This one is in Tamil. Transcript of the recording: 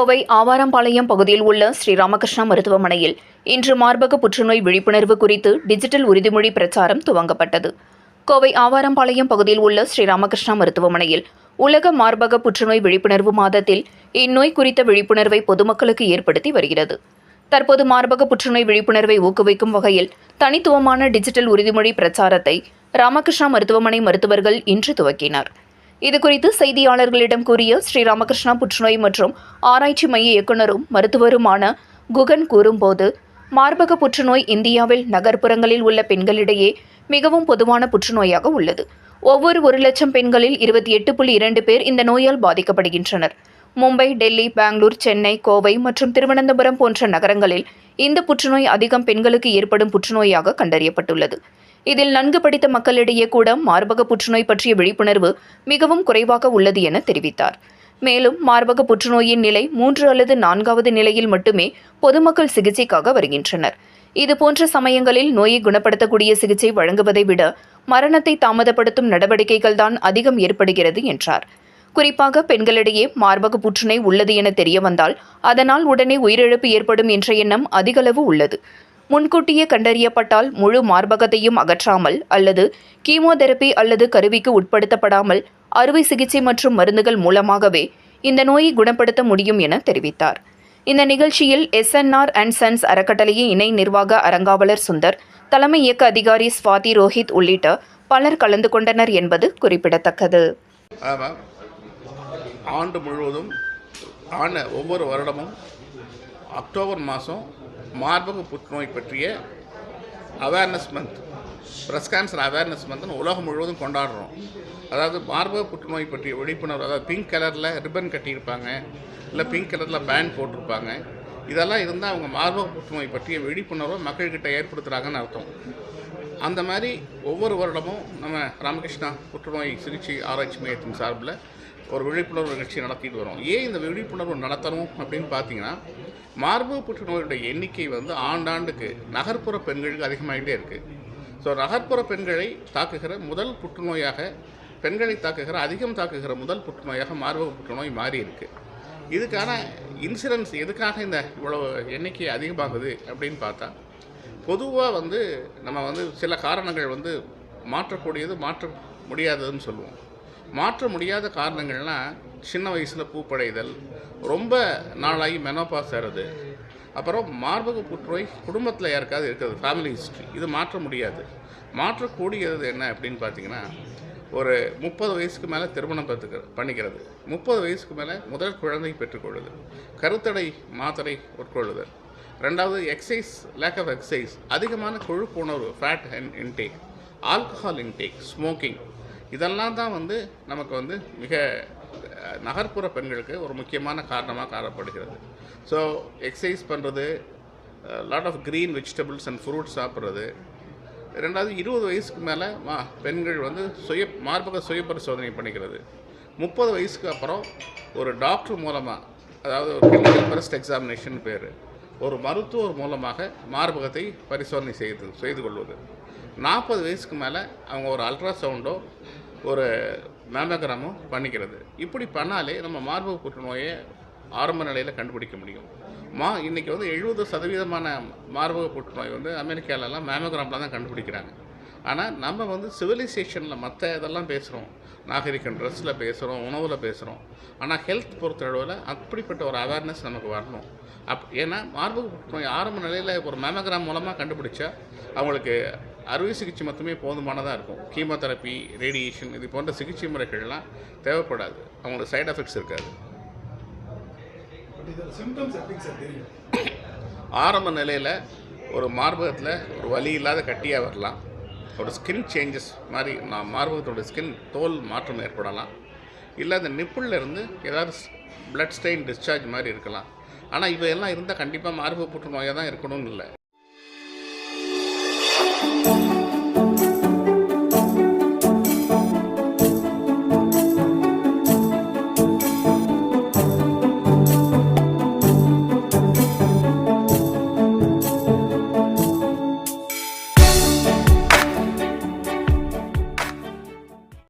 கோவை ஆவாரம்பாளையம் பகுதியில் உள்ள ஸ்ரீ ராமகிருஷ்ணா மருத்துவமனையில் இன்று மார்பக புற்றுநோய் விழிப்புணர்வு குறித்து டிஜிட்டல் உறுதிமொழி பிரச்சாரம் துவங்கப்பட்டது. கோவை ஆவாரம்பாளையம் பகுதியில் உள்ள ஸ்ரீ ராமகிருஷ்ணா மருத்துவமனையில் உலக மார்பக புற்றுநோய் விழிப்புணர்வு மாதத்தில் இந்நோய் குறித்த விழிப்புணர்வை பொதுமக்களுக்கு ஏற்படுத்தி வருகிறது. தற்போது மார்பக புற்றுநோய் விழிப்புணர்வை ஊக்குவிக்கும் வகையில் தனித்துவமான டிஜிட்டல் உறுதிமொழி பிரச்சாரத்தை ராமகிருஷ்ணா மருத்துவமனை மருத்துவர்கள் இன்று துவக்கினர். இதுகுறித்து செய்தியாளர்களிடம் கூறிய ஸ்ரீ ராமகிருஷ்ணா புற்றுநோய் மற்றும் ஆராய்ச்சி மைய இயக்குநரும் மருத்துவருமான குகன் கூறும்போது மார்பக புற்றுநோய் இந்தியாவில் நகர்ப்புறங்களில் உள்ள பெண்களிடையே மிகவும் பொதுவான புற்றுநோயாக உள்ளது. ஒவ்வொரு ஒரு லட்சம் பெண்களில் இருபத்தி எட்டு புள்ளி இரண்டு பேர் இந்த நோயால் பாதிக்கப்படுகின்றனர். மும்பை டெல்லி பெங்களூர் சென்னை கோவை மற்றும் திருவனந்தபுரம் போன்ற நகரங்களில் இந்த புற்றுநோய் அதிகம் பெண்களுக்கு ஏற்படும் புற்றுநோயாக கண்டறியப்பட்டுள்ளது. இதில் நன்கு படித்த மக்களிடையே கூட மார்பக புற்றுநோய் பற்றிய விழிப்புணர்வு மிகவும் குறைவாக உள்ளது என தெரிவித்தார். மேலும் மார்பக புற்றுநோயின் நிலை மூன்று அல்லது நான்காவது நிலையில் மட்டுமே பொதுமக்கள் சிகிச்சைக்காக வருகின்றனர். இதுபோன்ற சமயங்களில் நோயை குணப்படுத்தக்கூடிய சிகிச்சை வழங்குவதை விட மரணத்தை தாமதப்படுத்தும் நடவடிக்கைகள்தான் அதிகம் ஏற்படுகிறது என்றார். குறிப்பாக பெண்களிடையே மார்பக புற்றுநோய் உள்ளது என தெரிய வந்தால் அதனால் உடனே உயிரிழப்பு ஏற்படும் என்ற எண்ணம் அதிகளவு உள்ளது. முன்கூட்டியே கண்டறியப்பட்டால் முழு மார்பகத்தையும் அகற்றாமல் அல்லது கீமோதெரபி அல்லது கருவிக்கு உட்படுத்தப்படாமல் அறுவை சிகிச்சை மற்றும் மருந்துகள் மூலமாகவே இந்த நோயை குணப்படுத்த முடியும் என தெரிவித்தார். இந்த நிகழ்ச்சியில் எஸ்என்ஆர் அண்ட் சன்ஸ் அறக்கட்டளையின் இணை நிர்வாக அரங்காவலர் சுந்தர் தலைமை இயக்க அதிகாரி ஸ்வாதி ரோஹித் உள்ளிட்ட பலர் கலந்து கொண்டனர் என்பது குறிப்பிடத்தக்கது. ஆண்டு முழுவதும் ஆன ஒவ்வொரு வருடமும் அக்டோபர் மாதம் மார்பக புற்றுநோய் பற்றிய awareness month breast cancer awareness மந்த்னு உலகம் முழுவதும் கொண்டாடுறோம். அதாவது மார்பக புற்றுநோய் பற்றிய விழிப்புணர்வு அதாவது பிங்க் கலரில் ரிப்பன் கட்டியிருப்பாங்க இல்லை பிங்க் கலரில் பேண்ட் போட்டிருப்பாங்க இதெல்லாம் இருந்தால் அவங்க மார்பக புற்றுநோய் பற்றிய விழிப்புணர்வை மக்கள்கிட்ட ஏற்படுத்துகிறாங்கன்னு அர்த்தம். அந்த மாதிரி ஒவ்வொரு வருடமும் நம்ம ராமகிருஷ்ணா புற்றுநோய் சிகிச்சை ஆராய்ச்சி மையத்தின் சார்பில் ஒரு விழிப்புணர்வு நிகழ்ச்சி நடத்திட்டு வரோம். ஏன் இந்த விழிப்புணர்வு நடத்தணும் அப்படின்னு பார்த்தீங்கன்னா மார்பு புற்றுநோயுடைய எண்ணிக்கை வந்து ஆண்டாண்டுக்கு நகர்ப்புற பெண்களுக்கு அதிகமாகிட்டே இருக்குது ஸோ நகர்ப்புற பெண்களை தாக்குகிற முதல் புற்றுநோயாக பெண்களை தாக்குகிற அதிகம் தாக்குகிற முதல் புற்றுநோயாக மார்பக புற்றுநோய் மாறி இருக்குது இதுக்கான இன்சூரன்ஸ் எதுக்காக இந்த இவ்வளோ எண்ணிக்கை அதிகமாகுது அப்படின்னு பார்த்தா பொதுவாக வந்து நம்ம வந்து சில காரணங்கள் வந்து மாற்றக்கூடியது மாற்ற முடியாததுன்னு சொல்லுவோம். மாற்ற முடியாத காரணங்கள்லாம் சின்ன வயசில் பூப்படைதல் ரொம்ப நாளாகி மெனோபாஸ் ஆகிறது அப்புறம் மார்பக புற்றுநோய் குடும்பத்தில் யாருக்காவது இருக்கிறது ஃபேமிலி ஹிஸ்ட்ரி இது மாற்ற முடியாது. மாற்றக்கூடியது என்ன அப்படின்னு பார்த்தீங்கன்னா ஒரு முப்பது வயசுக்கு மேலே திருமணம் பார்த்துக்க பண்ணிக்கிறது. முப்பது வயசுக்கு மேலே முதல் குழந்தை பெற்றுக்கொள்ளுது கருத்தடை மாத்திரை உட்கொள்ளுதல். ரெண்டாவது எக்ஸசைஸ் லேக் ஆஃப் எக்ஸசைஸ் அதிகமான கொழுப்பு உணர்வு fat and intake alcohol intake smoking இதெல்லாம் தான் வந்து நமக்கு வந்து மிக நகர்ப்புற பெண்களுக்கு ஒரு முக்கியமான காரணமாக காணப்படுகிறது. ஸோ எக்ஸசைஸ் பண்ணுறது lot of green vegetables and fruits சாப்பிட்றது. ரெண்டாவது இருபது வயசுக்கு மேலே மா பெண்கள் வந்து சுய மார்பக சுய பரிசோதனை பண்ணிக்கிறது. முப்பது வயசுக்கு அப்புறம் ஒரு டாக்டர் மூலமாக அதாவது ஒரு கிளினிக்கல் பிரஸ்ட் எக்ஸாமினேஷன் பேர் ஒரு மருத்துவர் மூலமாக மார்பகத்தை பரிசோதனை செய்து செய்து கொள்வது. நாற்பது வயசுக்கு மேலே அவங்க ஒரு அல்ட்ராசவுண்டோ ஒரு மேமோகிராமோ பண்ணிக்கிறது. இப்படி பண்ணாலே நம்ம மார்பக புற்றுநோயை ஆரம்ப நிலையில் கண்டுபிடிக்க முடியும். மா இன்றைக்கி வந்து எழுபது சதவீதமான மார்பக புற்றுநோய் வந்து அமெரிக்காவிலலாம் மேமகிராமில் தான் கண்டுபிடிக்கிறாங்க. ஆனால் நம்ம வந்து சிவிலைசேஷனில் மற்ற இதெல்லாம் பேசுகிறோம் நாகரிகம் ட்ரெஸ்ஸில் பேசுகிறோம் உணவில் பேசுகிறோம் ஆனால் ஹெல்த் பொறுத்தளவில் அப்படிப்பட்ட ஒரு அவேர்னஸ் நமக்கு வரணும். அப் ஏன்னா மார்பக புற்றுநோய் ஆரம்ப நிலையில் ஒரு மேமகிராம் மூலமாக கண்டுபிடிச்சா அவங்களுக்கு அறுவை சிகிச்சை மட்டுமே போதுமானதாக இருக்கும். கீமோதெரப்பி ரேடியேஷன் இது போன்ற சிகிச்சை முறைகள்லாம் தேவைப்படாது. அவங்களுக்கு சைடு எஃபெக்ட்ஸ் இருக்காது. ஆரம்ப நிலையில் ஒரு மார்பகத்தில் ஒரு வலி இல்லாத கட்டியாக வரலாம். ஒரு ஸ்கின் சேஞ்சஸ் மாதிரி நான் மார்பகத்தோட ஸ்கின் தோல் மாற்றம் ஏற்படலாம். இல்லை அந்த நிப்புளில் இருந்து ஏதாவது பிளட் ஸ்டெயின் டிஸ்சார்ஜ் மாதிரி இருக்கலாம். ஆனால் இவையெல்லாம் இருந்தால் கண்டிப்பாக மார்பக புற்றுநோயாக தான் இருக்கணும்னு இல்லை.